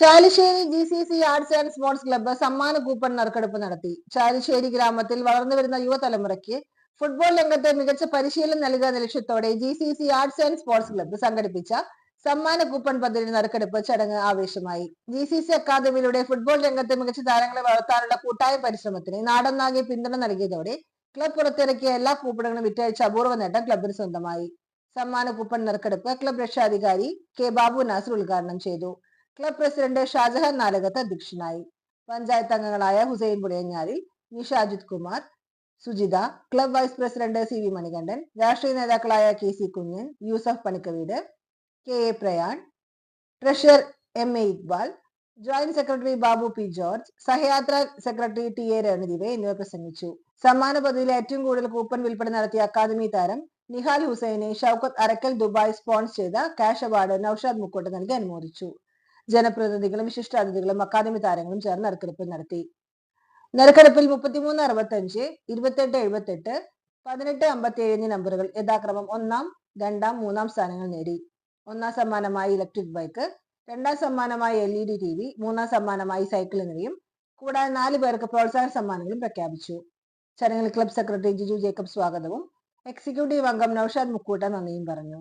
Chalissery G C C arts and sports club സമ്മാന coupon നറുക്കെടുപ്പ് നടത്തി. ചാലിശ്ശേരി ഗ്രാമത്തിൽ വളർന്നു വരുന്ന യുവതലമുറയ്ക്ക് ഫുട്ബോൾ രംഗത്തെ മികച്ച പരിശീലനം നൽകുക എന്ന ലക്ഷ്യത്തോടെ G C C arts and sports club സംഘടിപ്പിച്ച സമ്മാന കൂപ്പൺ പദ്ധതി നറുക്കെടുപ്പ് ചടങ്ങ് ആവേശമായി. ജി സി സി അക്കാദമിയിലൂടെ ഫുട്ബോൾ രംഗത്തെ മികച്ച താരങ്ങളെ വളർത്താനുള്ള കൂട്ടായ പരിശ്രമത്തിന് നാടൊന്നാകെ പിന്തുണ നൽകിയതോടെ ക്ലബ് പുറത്തിറക്കിയ എല്ലാ കൂപ്പണുകളും വിറ്റഴിച്ച അപൂർവ നേട്ടം ക്ലബിന് സ്വന്തമായി. സമ്മാന കൂപ്പൺ നറുക്കെടുപ്പ് ക്ലബ് രക്ഷാധികാരി കെ ബാബു നാസർ ഉദ്ഘാടനം ചെയ്തു. ക്ലബ് പ്രസിഡന്റ് ഷാജഹാൻ നാലകത്ത് അധ്യക്ഷനായി. പഞ്ചായത്ത് അംഗങ്ങളായ Hussain Puliyanjalil Nisha Ajith Kumar Sujitha club vice president C V Manikandan രാഷ്ട്രീയ നേതാക്കളായ K C Kunjan Yusuf Panikkaveed K A Prayan treasurer M A Iqbal joint secretary Babu P George Sahayatra secretary T A Ranudeep എന്നിവർ പ്രസംഗിച്ചു. സമ്മാന പദ്ധതിയിൽ ഏറ്റവും കൂടുതൽ coupon വിൽപ്പന നടത്തിയ അക്കാദമി താരം നിഹാൽ ഹുസൈനെ ഷൌക്കത്ത് അരക്കൽ ദുബായ് സ്പോൺസ് ചെയ്ത കാഷ് അവാർഡ് നൌഷാദ് മുക്കോട്ട് നൽകി അനുമോദിച്ചു. ജനപ്രതിനിധികളും വിശിഷ്ടാതിഥികളും അക്കാദമി താരങ്ങളും ചേർന്ന് നറുക്കെടുപ്പ് നടത്തി. നറുക്കെടുപ്പിൽ മുപ്പത്തിമൂന്ന് അറുപത്തഞ്ച് ഇരുപത്തെട്ട് എഴുപത്തെട്ട് പതിനെട്ട് അമ്പത്തി ഏഴ് എന്നീ നമ്പറുകൾ യഥാക്രമം ഒന്നാം രണ്ടാം മൂന്നാം സ്ഥാനങ്ങൾ നേടി. ഒന്നാം സമ്മാനമായി ഇലക്ട്രിക് ബൈക്ക് രണ്ടാം സമ്മാനമായി L E D T V മൂന്നാം സമ്മാനമായി സൈക്കിൾ എന്നിവയും കൂടാതെ നാല് പേർക്ക് പ്രോത്സാഹന സമ്മാനങ്ങളും പ്രഖ്യാപിച്ചു. ചടങ്ങിൽ ക്ലബ് സെക്രട്ടറി ജിജു ജേക്കബ് സ്വാഗതവും എക്സിക്യൂട്ടീവ് അംഗം നൌഷാദ് മുക്കൂട്ട നന്ദിയും പറഞ്ഞു.